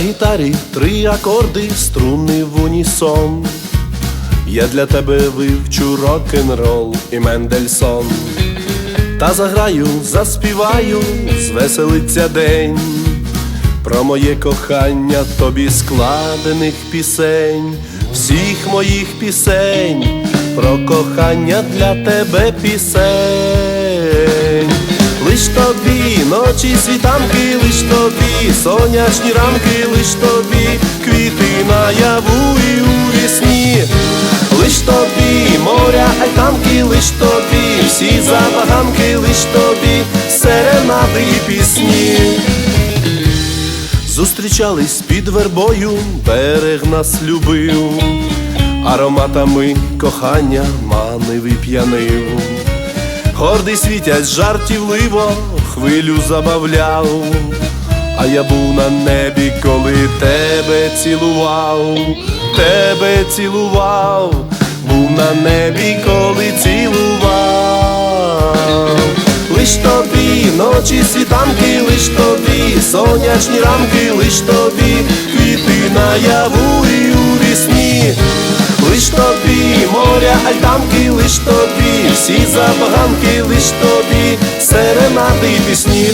гітарі три акорди, струни в унісон. Я для тебе вивчу рок-н-рол і Мендельсон. Та заграю, заспіваю, звеселиться день. Про моє кохання тобі складених пісень, всіх моїх пісень, про кохання для тебе пісень. Тобі ночі світанки, лиш тобі сонячні ранки, лиш тобі квіти наяву і у вісні, лиш тобі моря, альтанки, лиш тобі всі забаганки, лиш тобі серенади і пісні. Зустрічались під вербою, берег нас любив, ароматами кохання манив і п'янив. Гордий світять жартівливо, хвилю забавляв, а я був на небі, коли тебе цілував, тебе цілував, був на небі, коли цілував. Лиш тобі ночі світанки, лиш тобі сонячні ранки, лиш тобі квіти наяву і у вісні, лиш тобі моря, альтанки, лиш тобі всі забаганки, лиш тобі серенади пісні.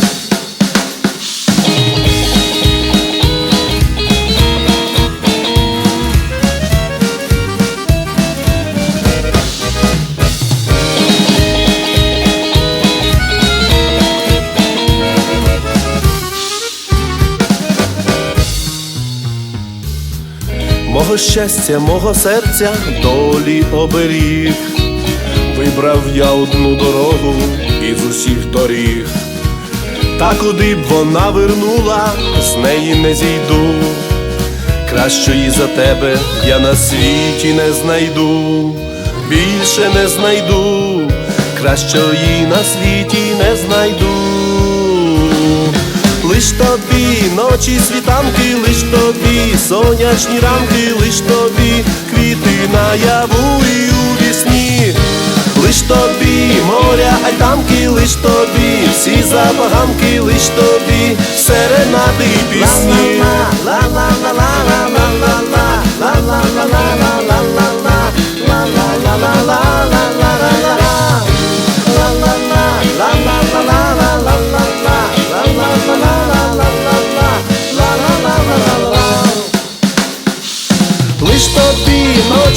Мого щастя, мого серця, долі оберіг, вибрав я одну дорогу із усіх доріг, та куди б вона вернула, з неї не зійду, кращої за тебе я на світі не знайду, більше не знайду, кращої на світі не знайду. Лиш тобі ночі світанки, лиш тобі сонячні ранки, лиш тобі квіти наяву і у вісні, лиш тобі моря, альтанки, лиш тобі всі забаганки, лиш тобі серенади пісні.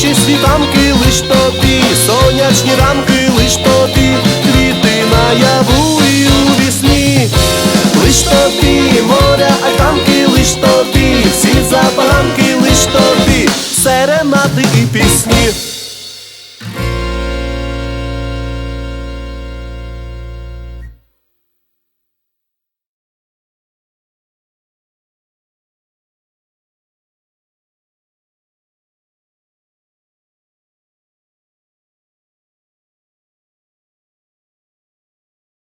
Ночі світанки, лиш тобі. Сонячні ранки, лиш тобі. Квіти наяву і у вісні, лиш тобі моря, альтанки, лиш тобі. Всі запаганки лиш тобі. Серенади і пісні.